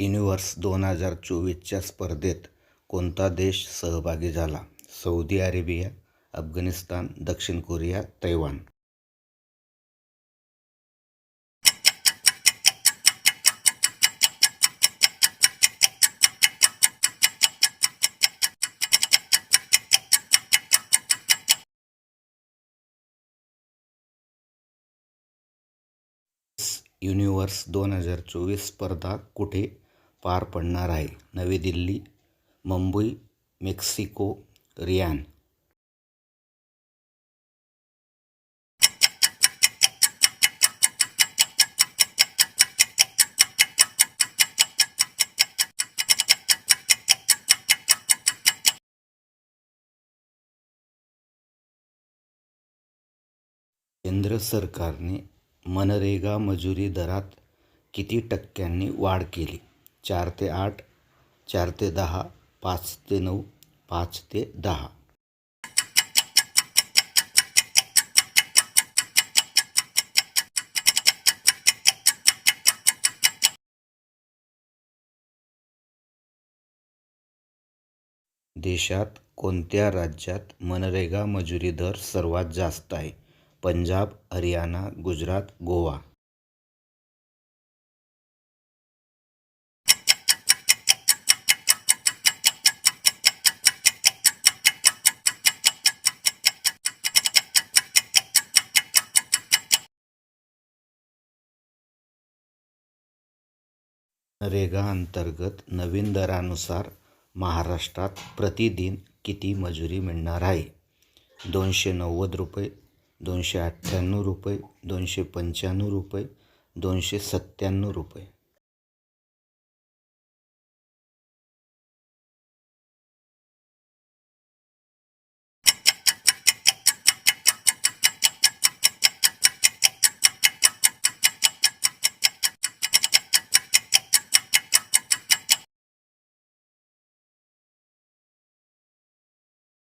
Universe दोन हजार चोवीसच्या स्पर्धेत कोणता देश सहभागी झाला? सौदी अरेबिया अफगाणिस्तान दक्षिण कोरिया तैवान. युनिव्हर्स दोन हजार चोवीस स्पर्धा कुठे? पार पडणार आहे. नवी दिल्ली मुंबई मेक्सिको रियान. केंद्र सरकारने मनरेगा मजुरी दरात किती टक्क्यांनी वाढ केली? चार ते आठ चार ते दहा पाच ते नऊ पाच ते दहा. देशात कोणत्या राज्यात मनरेगा मजुरी दर सर्वात जास्त आहे? पंजाब हरियाणा गुजरात गोवा. मनरेगा अंतर्गत नवीन दरानुसार महाराष्ट्रात प्रतिदिन किती मजुरी मिळणार आहे? दोनशे नव्वद रुपये दोनशे अठ्ठ्याण्णव रुपये दोनशे पंच्याण्णव रुपये दोनशे सत्त्याण्णव रुपये.